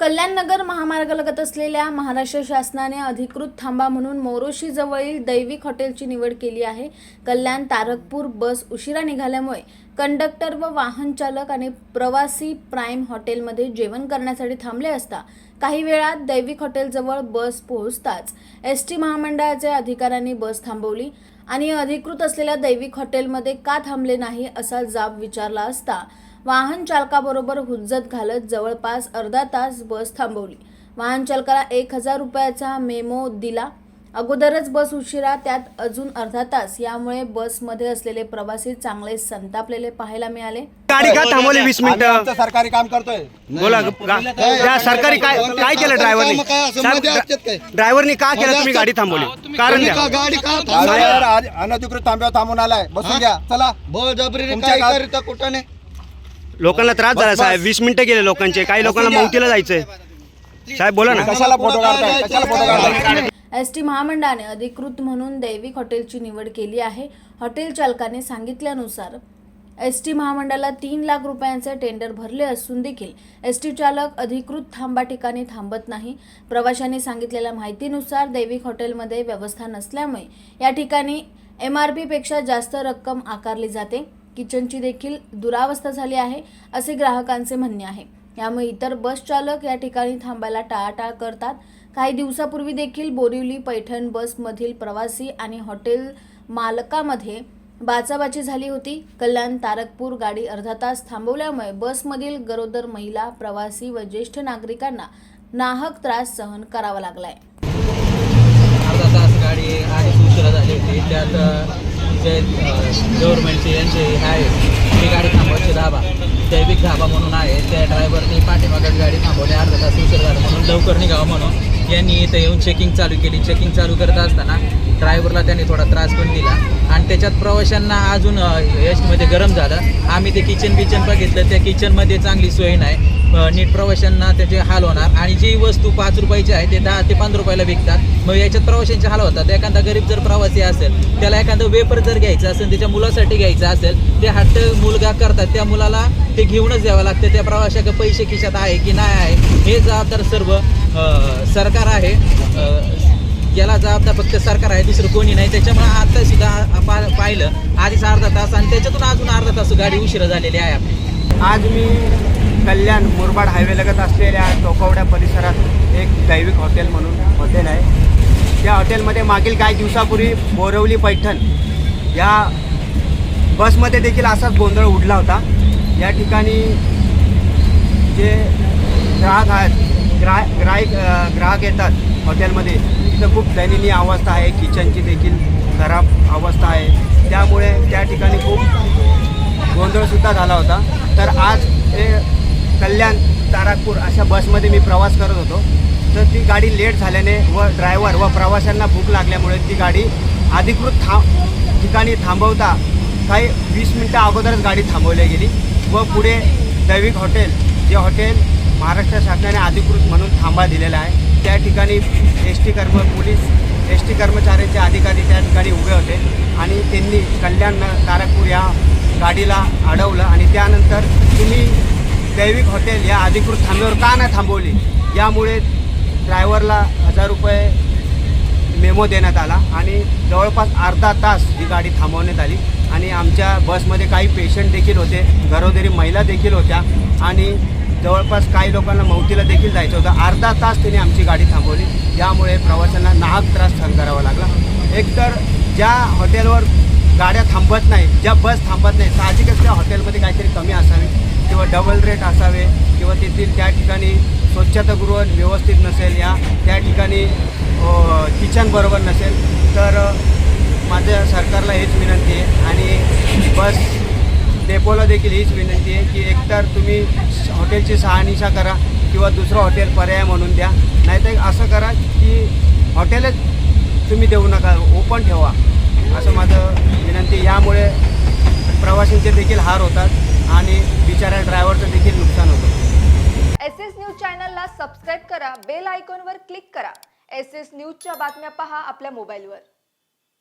कल्याणनगर महामार्गालगत असलेल्या महाराष्ट्र शासनाने अधिकृत थांबा म्हणून मोरोशीजवळील दैविक हॉटेलची निवड केली आहे. कल्याण तारकपूर बस उशिरा निघाल्यामुळे कंडक्टर व वाहन चालक आणि प्रवासी प्राईम हॉटेलमध्ये जेवण करण्यासाठी थांबले असता काही वेळात दैविक हॉटेलजवळ बस पोहोचताच एस टी महामंडळाचे अधिकाऱ्यांनी बस थांबवली आणि अधिकृत असलेल्या दैविक हॉटेलमध्ये का थांबले नाही असा जाब विचारला असता वाहन चालकाबरोबर हुज्जत घालत जवळपास अर्धा तास बस थांबवली. वाहन चालकाला एक हजार रुपयाचा मेमो दिला. अगोदरच बस उशिरा त्यात अजून अर्धा तास. यामुळे बसमध्ये असलेले प्रवासी चांगले संतापलेले पाहायला मिळाले. गाडी का थांबवली वीस आम्ही मिनिटं सरकारी काम करतोय. बोला गा- त्या सरकारी काय काय केलं? ड्रायव्हरनी ड्रायव्हरनी का केलं? तुम्ही गाडी थांबवली. कारण द्या. गाडी का आज अनधिकृत तांब्यावर थांबून आलाय. बसून घ्या. चला. बळजबरीने तुमच्या काय गाव- करीता कुठं नाही? लोकांना त्रास झाला साहेब. वीस मिनिटं गेले लोकांचे. काही लोकांना. मौतीला जायचंय. साहेब बोला ना. कशाला फोटो काढताय? कशाला फोटो काढताय? एस टी महामंडळाने अधिकृत म्हणून दैविक हॉटेलची निवड केली आहे. हॉटेल चालकाने सांगितल्यानुसार एस टी महामंडळाला तीन लाख रुपयांचे टेंडर भरले असून देखील एस टी चालक अधिकृत थांबा ठिकाणी थांबत नाही. प्रवाशांनी सांगितलेल्या माहितीनुसार दैविक हॉटेलमध्ये व्यवस्था नसल्यामुळे या ठिकाणी एम आरपेक्षा जास्त रक्कम आकारली जाते. किचनची देखील दुरावस्था झाली आहे असे ग्राहकांचे म्हणणे आहे. यामुळे इतर बस चालक या ठिकाणी थांबायला टाळाटाळ करतात. काही दिवसापूर्वी देखील बोरिवली पैठण बसमधील प्रवासी आणि हॉटेल मालकामध्ये बाचाबाची झाली होती. कल्याण तारकपूर गाडी अर्धा तास थांबवल्यामुळे बसमधील गरोदर महिला प्रवासी व ज्येष्ठ नागरिकांना नाहक त्रास सहन करावा लागलाय. अर्धा तास गाडी आधीच उशिरा झाली होती. त्यात जे गव्हर्नमेंटचे यांचे हे आहे ती गाडी थांबवायची धाबा. जैविक धाबा म्हणून आहे. त्या ड्रायव्हरनी पाठीमागत गाडी थांबवली. अर्धा तास उशीर झाला म्हणून लवकर निघावं म्हणून. यांनी इथं येऊन चेकिंग चालू केली. चेकिंग चालू करत असताना ड्रायव्हरला त्यांनी थोडा त्रास पण दिला. आणि त्याच्यात प्रवाशांना अजून एसमध्ये गरम झालं. आम्ही ते किचन बिचन बघितलं. त्या किचनमध्ये चांगली सोय नाही. नीट प्रवाशांना त्याचे हाल होणार. आणि जी वस्तू पाच रुपयाची आहे ते दहा ते पंधरा रुपयाला विकतात. मग याच्यात प्रवाशांचे हाल होतात. एखादा गरीब जर प्रवासी असेल त्याला एखादं वेपर जर घ्यायचं असेल त्याच्या मुलासाठी घ्यायचं असेल ते हट्ट मुलगा करतात. त्या मुलाला ते घेऊनच द्यावं लागतं. त्या प्रवाशाकडे पैसे खिशात आहे की नाही आहे हे जबाबदार सर्व सरकार आहे. याला जबाबदार फक्त सरकार आहे दुसरं कोणी नाही. त्याच्यामुळे आता सुद्धा पाहिलं आधीच अर्धा तास आणि त्याच्यातून अजून अर्धा तास गाडी उशिरा झालेली आहे आपली. आज मी कल्याण मुरबाड हायवे लगत असलेल्या चौकावड्या परिसरात एक दैविक हॉटेल म्हणून हॉटेल आहे. त्या हॉटेलमध्ये मागील काही दिवसापूर्वी बोरवली पैठण या बसमध्ये देखील असाच गोंधळ उडला होता. या ठिकाणी जे ग्राहक आहेत ग्राह ग्राहक ग्राहक येतात हॉटेलमध्ये. तिथं खूप दयनीय अवस्था आहे. किचनची देखील खराब अवस्था आहे. त्यामुळे त्या ठिकाणी खूप गोंधळसुद्धा झाला होता. तर आज हे कल्याण तारापूर अशा बसमध्ये मी प्रवास करत होतो. तर ती गाडी लेट झाल्याने व ड्रायव्हर व प्रवाशांना भूक लागल्यामुळे ती गाडी अधिकृत थांब ठिकाणी थांबवता काही वीस मिनटं अगोदरच गाडी थांबवली गेली व पुढे दैविक हॉटेल जे हॉटेल महाराष्ट्र शासनाने अधिकृत म्हणून थांबा दिलेला आहे. त्या ठिकाणी एस टी कर्म पोलीस एस टी कर्मचाऱ्यांचे अधिकारी त्या ठिकाणी उभे होते आणि त्यांनी कल्याण तारकपूर या गाडीला अडवलं आणि त्यानंतर तुम्ही दैविक हॉटेल या अधिकृत थांब्यावर का नाही थांबवली? यामुळे ड्रायव्हरला हजार रुपये मेमो देण्यात आला आणि जवळपास अर्धा तास ही गाडी थांबवण्यात आली आणि आमच्या बसमध्ये काही पेशंट देखील होते घरोघरी महिला देखील होत्या आणि जवळपास काही लोकांना मौतीला देखील जायचं होतं. अर्धा तास तिने आमची गाडी थांबवली. यामुळे प्रवाशांना नाहक त्रास सहन करावा लागला. एकतर ज्या हॉटेलवर गाड्या थांबत नाही ज्या बस थांबत नाही साहजिकच त्या हॉटेलमध्ये काहीतरी कमी असावे किंवा डबल रेट असावे किंवा तेथील त्या ठिकाणी स्वच्छतागृह व्यवस्थित नसेल या त्या ठिकाणी किचन बरोबर नसेल तर माझ्या सरकारला हेच विनंती आहे आणि बस डेपोला देखील हीच विनंती आहे की एकतर तुम्ही हॉटेलची सहानिशा करा किंवा दुसरं हॉटेल पर्याय म्हणून द्या. नाहीतर असं करा की हॉटेलच तुम्ही देऊ नका ओपन ठेवा. असं माझं विनंती यामुळे प्रवाशांचे देखील हार होतात आणि बिचाऱ्या ड्रायव्हरचं देखील नुकसान होतं. एस एस न्यूज चॅनलला सबस्क्राईब करा बेल आयकॉनवर क्लिक करा. एस एस न्यूजच्या बातम्या पहा आपल्या मोबाईलवर.